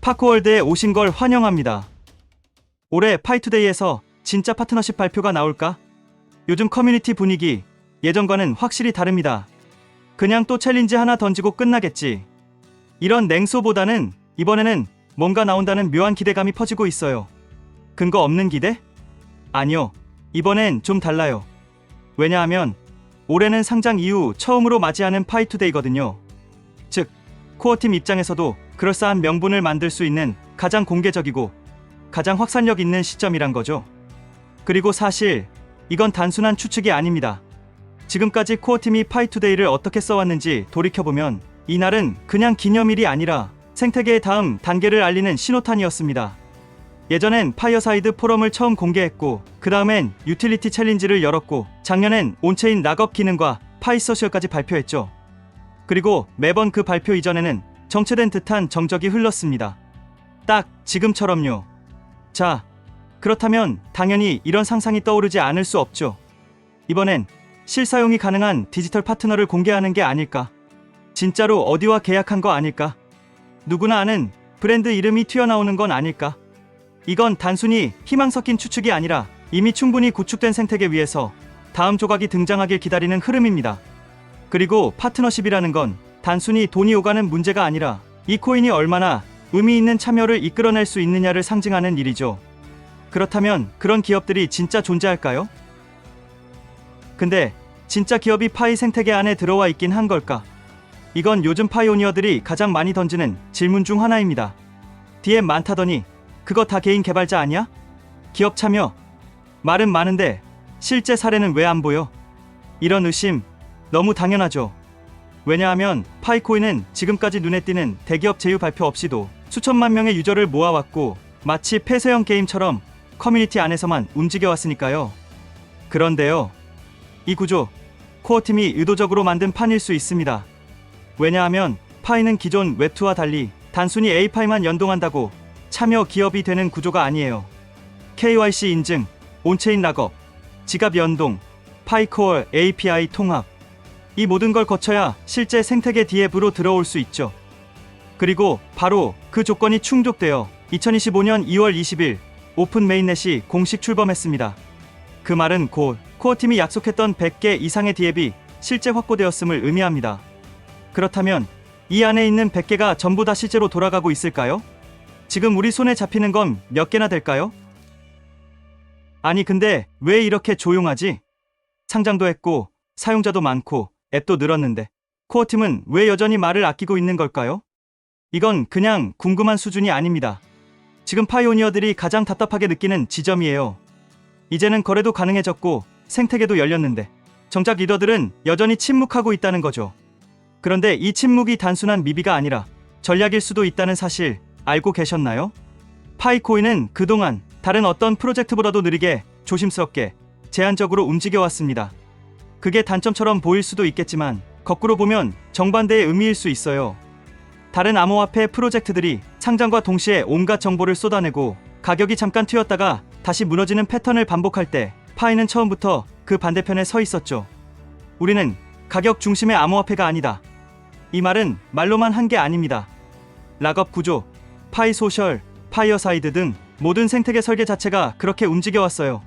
파코월드에 오신 걸 환영합니다. 올해 파이투데이에서 진짜 파트너십 발표가 나올까? 요즘 커뮤니티 분위기 예전과는 확실히 다릅니다. 그냥 또 챌린지 하나 던지고 끝나겠지. 이런 냉소보다는 이번에는 뭔가 나온다는 묘한 기대감이 퍼지고 있어요. 근거 없는 기대? 아니요. 이번엔 좀 달라요. 왜냐하면 올해는 상장 이후 처음으로 맞이하는 파이투데이거든요. 즉, 코어팀 입장에서도 그럴싸한 명분을 만들 수 있는 가장 공개적이고 가장 확산력 있는 시점이란 거죠. 그리고 사실 이건 단순한 추측이 아닙니다. 지금까지 코어 팀이 파이투데이를 어떻게 써왔는지 돌이켜보면 이날은 그냥 기념일이 아니라 생태계의 다음 단계를 알리는 신호탄이었습니다. 예전엔 파이어사이드 포럼을 처음 공개했고 그 다음엔 유틸리티 챌린지를 열었고 작년엔 온체인 락업 기능과 파이서셜까지 발표했죠. 그리고 매번 그 발표 이전에는 정체된 듯한 정적이 흘렀습니다. 딱 지금처럼요. 자, 그렇다면 당연히 이런 상상이 떠오르지 않을 수 없죠. 이번엔 실사용이 가능한 디지털 파트너를 공개하는 게 아닐까. 진짜로 어디와 계약한 거 아닐까. 누구나 아는 브랜드 이름이 튀어나오는 건 아닐까. 이건 단순히 희망 섞인 추측이 아니라 이미 충분히 구축된 생태계 위에서 다음 조각이 등장하길 기다리는 흐름입니다. 그리고 파트너십이라는 건 단순히 돈이 오가는 문제가 아니라 이 코인이 얼마나 의미 있는 참여를 이끌어낼 수 있느냐를 상징하는 일이죠. 그렇다면 그런 기업들이 진짜 존재할까요? 근데 진짜 기업이 파이 생태계 안에 들어와 있긴 한 걸까? 이건 요즘 파이오니어들이 가장 많이 던지는 질문 중 하나입니다. DM 많다더니 그거 다 개인 개발자 아니야? 기업 참여 말은 많은데 실제 사례는 왜 안 보여? 이런 의심 너무 당연하죠. 왜냐하면 파이코인은 지금까지 눈에 띄는 대기업 제휴 발표 없이도 수천만 명의 유저를 모아왔고 마치 폐쇄형 게임처럼 커뮤니티 안에서만 움직여왔으니까요. 그런데요. 이 구조 코어팀이 의도적으로 만든 판일 수 있습니다. 왜냐하면 파이는 기존 웹2와 달리 단순히 A파이만 연동한다고 참여 기업이 되는 구조가 아니에요. KYC 인증, 온체인 락업, 지갑 연동, 파이코어 API 통합. 이 모든 걸 거쳐야 실제 생태계 디앱으로 들어올 수 있죠. 그리고 바로 그 조건이 충족되어 2025년 2월 20일 오픈 메인넷이 공식 출범했습니다. 그 말은 곧 코어팀이 약속했던 100개 이상의 디앱이 실제 확보되었음을 의미합니다. 그렇다면 이 안에 있는 100개가 전부 다 실제로 돌아가고 있을까요? 지금 우리 손에 잡히는 건 몇 개나 될까요? 아니 근데 왜 이렇게 조용하지? 상장도 했고 사용자도 많고 앱도 늘었는데 코어팀은 왜 여전히 말을 아끼고 있는 걸까요? 이건 그냥 궁금한 수준이 아닙니다. 지금 파이오니어들이 가장 답답하게 느끼는 지점이에요. 이제는 거래도 가능해졌고 생태계도 열렸는데 정작 리더들은 여전히 침묵하고 있다는 거죠. 그런데 이 침묵이 단순한 미비가 아니라 전략일 수도 있다는 사실 알고 계셨나요? 파이코인은 그동안 다른 어떤 프로젝트보다도 느리게 조심스럽게 제한적으로 움직여왔습니다. 그게 단점처럼 보일 수도 있겠지만 거꾸로 보면 정반대의 의미일 수 있어요. 다른 암호화폐 프로젝트들이 상장과 동시에 온갖 정보를 쏟아내고 가격이 잠깐 튀었다가 다시 무너지는 패턴을 반복할 때 파이는 처음부터 그 반대편에 서 있었죠. 우리는 가격 중심의 암호화폐가 아니다. 이 말은 말로만 한 게 아닙니다. 락업 구조, 파이 소셜, 파이어사이드 등 모든 생태계 설계 자체가 그렇게 움직여왔어요.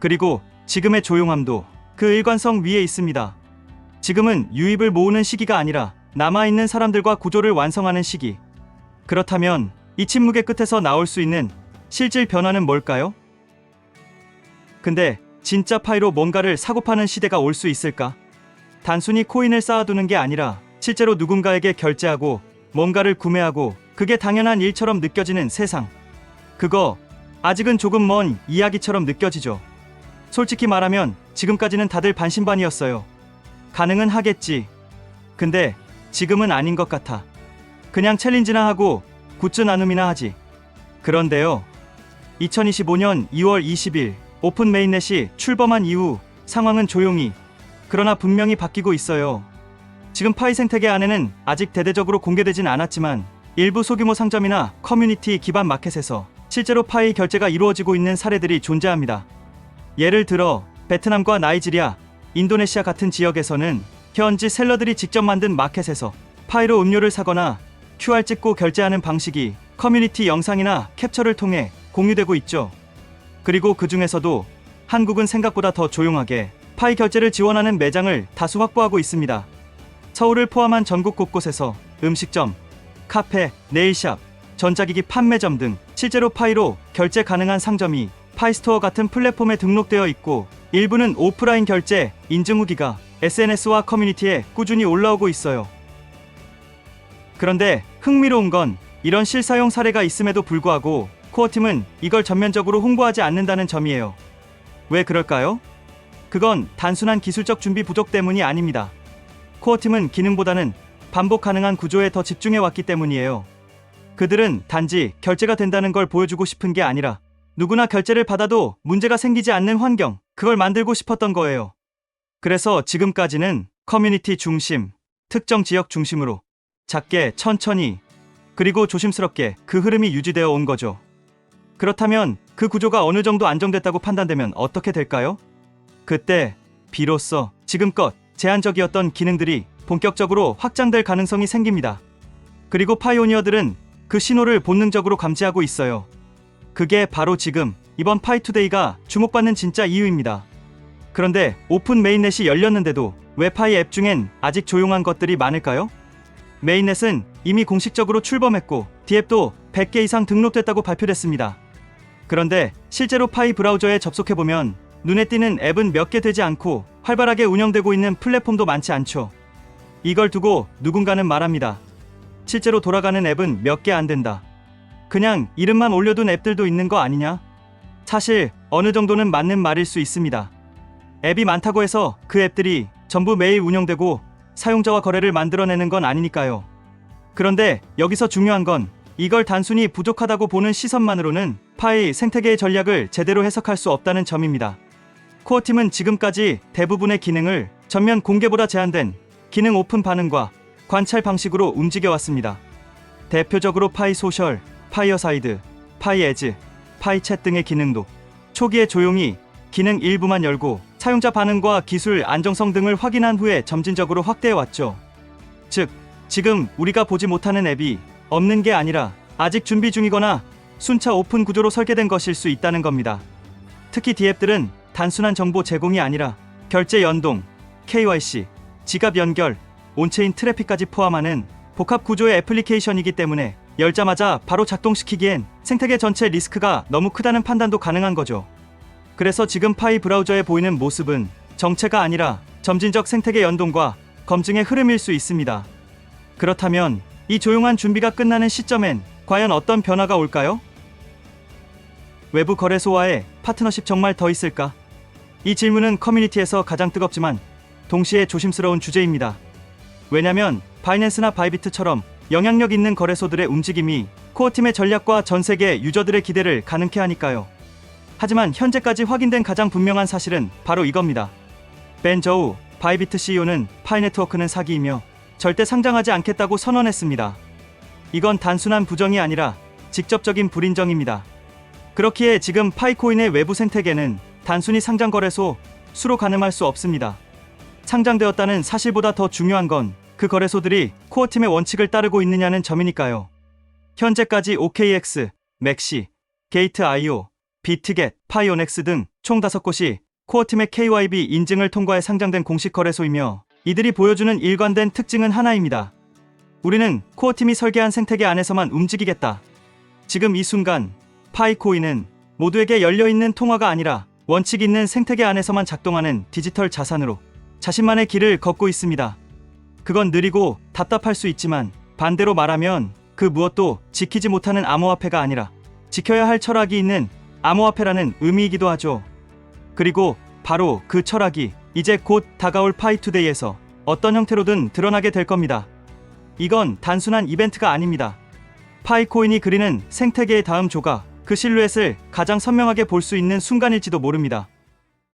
그리고 지금의 조용함도 그 일관성 위에 있습니다. 지금은 유입을 모으는 시기가 아니라 남아있는 사람들과 구조를 완성하는 시기. 그렇다면 이 침묵의 끝에서 나올 수 있는 실질 변화는 뭘까요? 근데 진짜 파이로 뭔가를 사고 파는 시대가 올 수 있을까? 단순히 코인을 쌓아두는 게 아니라 실제로 누군가에게 결제하고 뭔가를 구매하고 그게 당연한 일처럼 느껴지는 세상. 그거 아직은 조금 먼 이야기처럼 느껴지죠. 솔직히 말하면 지금까지는 다들 반신반이었어요. 가능은 하겠지. 근데 지금은 아닌 것 같아. 그냥 챌린지나 하고 굿즈 나눔이나 하지. 그런데요. 2025년 2월 20일 오픈 메인넷이 출범한 이후 상황은 조용히 그러나 분명히 바뀌고 있어요. 지금 파이 생태계 안에는 아직 대대적으로 공개되진 않았지만 일부 소규모 상점이나 커뮤니티 기반 마켓에서 실제로 파이 결제가 이루어지고 있는 사례들이 존재합니다. 예를 들어 베트남과 나이지리아, 인도네시아 같은 지역에서는 현지 셀러들이 직접 만든 마켓에서 파이로 음료를 사거나 QR 찍고 결제하는 방식이 커뮤니티 영상이나 캡처를 통해 공유되고 있죠. 그리고 그 중에서도 한국은 생각보다 더 조용하게 파이 결제를 지원하는 매장을 다수 확보하고 있습니다. 서울을 포함한 전국 곳곳에서 음식점, 카페, 네일샵, 전자기기 판매점 등 실제로 파이로 결제 가능한 상점이 파이스토어 같은 플랫폼에 등록되어 있고 일부는 오프라인 결제 인증 후기가 SNS와 커뮤니티에 꾸준히 올라오고 있어요. 그런데 흥미로운 건 이런 실사용 사례가 있음에도 불구하고 코어팀은 이걸 전면적으로 홍보하지 않는다는 점이에요. 왜 그럴까요? 그건 단순한 기술적 준비 부족 때문이 아닙니다. 코어팀은 기능보다는 반복 가능한 구조에 더 집중해 왔기 때문이에요. 그들은 단지 결제가 된다는 걸 보여주고 싶은 게 아니라 누구나 결제를 받아도 문제가 생기지 않는 환경, 그걸 만들고 싶었던 거예요. 그래서 지금까지는 커뮤니티 중심, 특정 지역 중심으로 작게 천천히 그리고 조심스럽게 그 흐름이 유지되어 온 거죠. 그렇다면 그 구조가 어느 정도 안정됐다고 판단되면 어떻게 될까요? 그때 비로소 지금껏 제한적이었던 기능들이 본격적으로 확장될 가능성이 생깁니다. 그리고 파이오니어들은 그 신호를 본능적으로 감지하고 있어요. 그게 바로 지금 이번 파이투데이가 주목받는 진짜 이유입니다. 그런데 오픈 메인넷이 열렸는데도 왜 파이 앱 중엔 아직 조용한 것들이 많을까요? 메인넷은 이미 공식적으로 출범했고 디앱도 100개 이상 등록됐다고 발표됐습니다. 그런데 실제로 파이 브라우저에 접속해보면 눈에 띄는 앱은 몇 개 되지 않고 활발하게 운영되고 있는 플랫폼도 많지 않죠. 이걸 두고 누군가는 말합니다. 실제로 돌아가는 앱은 몇 개 안 된다. 그냥 이름만 올려둔 앱들도 있는 거 아니냐? 사실 어느 정도는 맞는 말일 수 있습니다. 앱이 많다고 해서 그 앱들이 전부 매일 운영되고 사용자와 거래를 만들어내는 건 아니니까요. 그런데 여기서 중요한 건 이걸 단순히 부족하다고 보는 시선만으로는 파이 생태계의 전략을 제대로 해석할 수 없다는 점입니다. 코어팀은 지금까지 대부분의 기능을 전면 공개보다 제한된 기능 오픈 반응과 관찰 방식으로 움직여 왔습니다. 대표적으로 파이 소셜, 파이어사이드, 파이 에즈, 파이 챗 등의 기능도 초기에 조용히 기능 일부만 열고 사용자 반응과 기술 안정성 등을 확인한 후에 점진적으로 확대해 왔죠. 즉, 지금 우리가 보지 못하는 앱이 없는 게 아니라 아직 준비 중이거나 순차 오픈 구조로 설계된 것일 수 있다는 겁니다. 특히 D앱들은 단순한 정보 제공이 아니라 결제 연동, KYC, 지갑 연결, 온체인 트래픽까지 포함하는 복합 구조의 애플리케이션이기 때문에 열자마자 바로 작동시키기엔 생태계 전체 리스크가 너무 크다는 판단도 가능한 거죠. 그래서 지금 파이 브라우저에 보이는 모습은 정체가 아니라 점진적 생태계 연동과 검증의 흐름일 수 있습니다. 그렇다면 이 조용한 준비가 끝나는 시점엔 과연 어떤 변화가 올까요? 외부 거래소와의 파트너십 정말 더 있을까? 이 질문은 커뮤니티에서 가장 뜨겁지만 동시에 조심스러운 주제입니다. 왜냐면 바이낸스나 바이비트처럼 영향력 있는 거래소들의 움직임이 코어팀의 전략과 전 세계 유저들의 기대를 가능케 하니까요. 하지만 현재까지 확인된 가장 분명한 사실은 바로 이겁니다. 벤 저우 바이비트 CEO는 파이 네트워크는 사기이며 절대 상장하지 않겠다고 선언했습니다. 이건 단순한 부정이 아니라 직접적인 불인정입니다. 그렇기에 지금 파이코인의 외부 생태계는 단순히 상장 거래소 수로 가늠할 수 없습니다. 상장되었다는 사실보다 더 중요한 건 그 거래소들이 코어팀의 원칙을 따르고 있느냐는 점이니까요. 현재까지 OKX, 맥시, 게이트 IO, 비트겟, 파이오넥스 등 총 5곳이 코어팀의 KYB 인증을 통과해 상장된 공식 거래소이며 이들이 보여주는 일관된 특징은 하나입니다. 우리는 코어팀이 설계한 생태계 안에서만 움직이겠다. 지금 이 순간 파이코인은 모두에게 열려있는 통화가 아니라 원칙 있는 생태계 안에서만 작동하는 디지털 자산으로 자신만의 길을 걷고 있습니다. 그건 느리고 답답할 수 있지만 반대로 말하면 그 무엇도 지키지 못하는 암호화폐가 아니라 지켜야 할 철학이 있는 암호화폐라는 의미이기도 하죠. 그리고 바로 그 철학이 이제 곧 다가올 파이투데이에서 어떤 형태로든 드러나게 될 겁니다. 이건 단순한 이벤트가 아닙니다. 파이코인이 그리는 생태계의 다음 조각, 그 실루엣을 가장 선명하게 볼 수 있는 순간일지도 모릅니다.